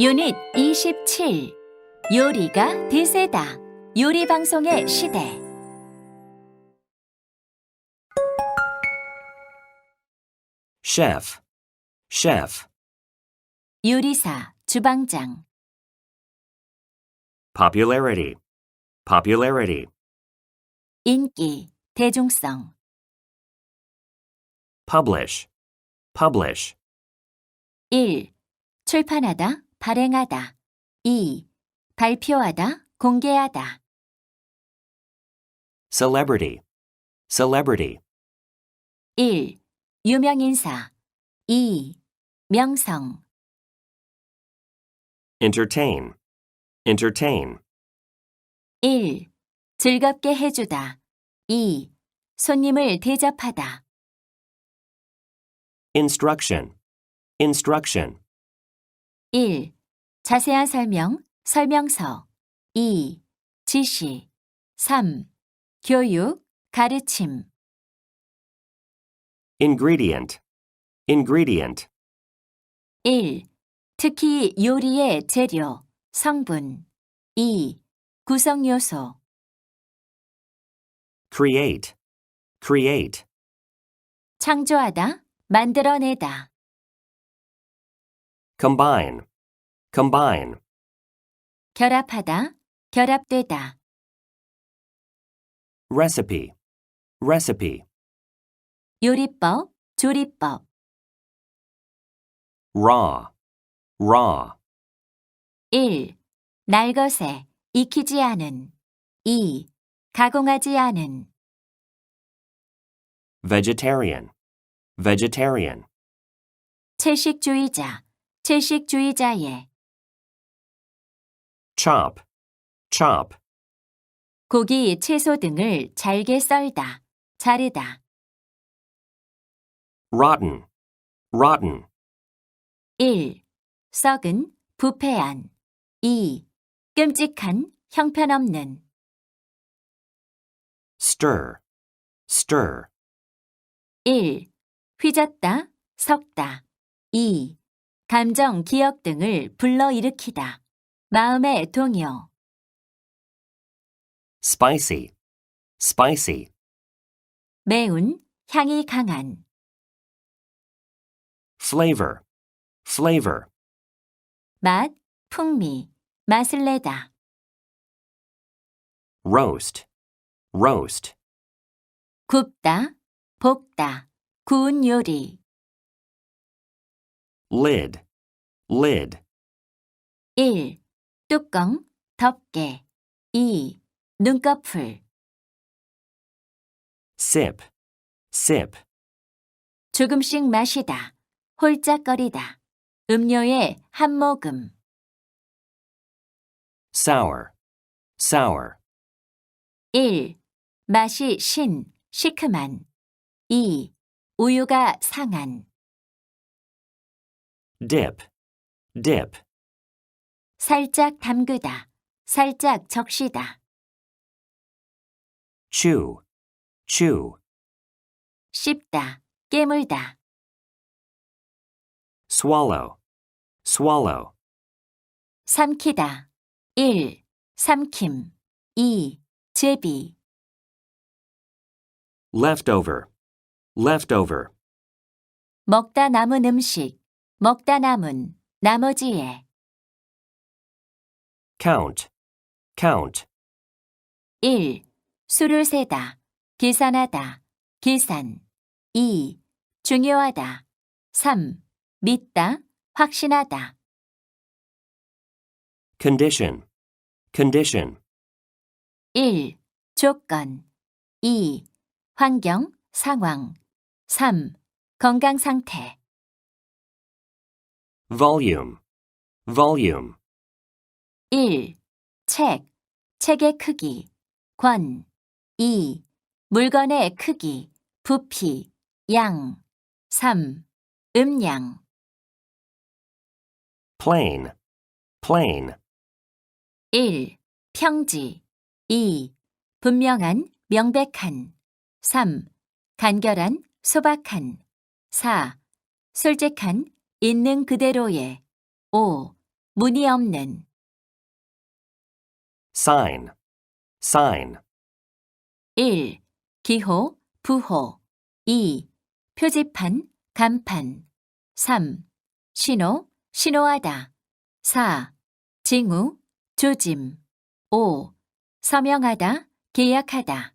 유닛 27 요리가 대세다 요리 방송의 시대 chef, chef, 요리사 주방장 popularity, popularity, 인기 대중성 publish, publish, 1. 출판하다 발행하다 2. 발표하다 공개하다 celebrity, celebrity, 1. 유명인사 2. 명성 entertain, entertain, 1. 즐겁게 해주다 2. 손님을 대접하다 instruction, instruction, 1. 자세한 설명, 설명서 2. 지시 3. 교육, 가르침 ingredient, ingredient, 1. 특히 요리의 재료, 성분 2. 구성 요소 create, create, 창조하다, 만들어내다 combine, combine, 결합하다, 결합되다 recipe, recipe, 요리법, 조리법 raw, raw, 1. 날것에 익히지 않은 2. 가공하지 않은 vegetarian, vegetarian, 채식주의자, 채식주의자의 chop, chop, 고기, 채소 등을 잘게 썰다, 자르다. rotten, rotten, 1. 썩은, 부패한. 2. 끔찍한, 형편없는. stir, stir, 1. 휘젓다, 섞다. 2. 감정, 기억 등을 불러일으키다. 마음의 동요. spicy, spicy, 매운, 향이 강한. flavor, flavor, 맛, 풍미, 맛을 내다. roast, roast, 굽다, 볶다, 구운 요리. Lid, lid, 1. 뚜껑, 덮개. 2. 눈꺼풀. sip, sip, 조금씩 마시다. 홀짝거리다. 음료의 한 모금. sour, sour, 1. 맛이 신, 시큼한. 2. 우유가 상한. Dip, dip, 살짝 담그다. 살짝 적시다. chew, chew, 씹다. 깨물다. swallow, swallow, 삼키다. 1. 삼킴. 2. 제비. leftover, leftover, 먹다 남은 음식. 먹다 남은. 나머지에. count, count, 1. 수를 세다. 계산하다. 계산. 2. 중요하다. 3. 믿다. 확신하다. condition, condition, 1. 조건. 2. 환경, 상황. 3. 건강 상태. Volume, volume, 1. 책. 책의 크기. 권. 2. 물건의 크기. 부피. 양. 3. 음량. plain, plain, 1. 평지 2. 분명한, 명백한 3. 간결한, 소박한 4. 솔직한, 있는 그대로의 5. 무늬 없는. sign, sign, 1. 기호, 부호 2. 표지판, 간판 3. 신호, 신호하다 4. 징후, 조짐 5. 서명하다, 계약하다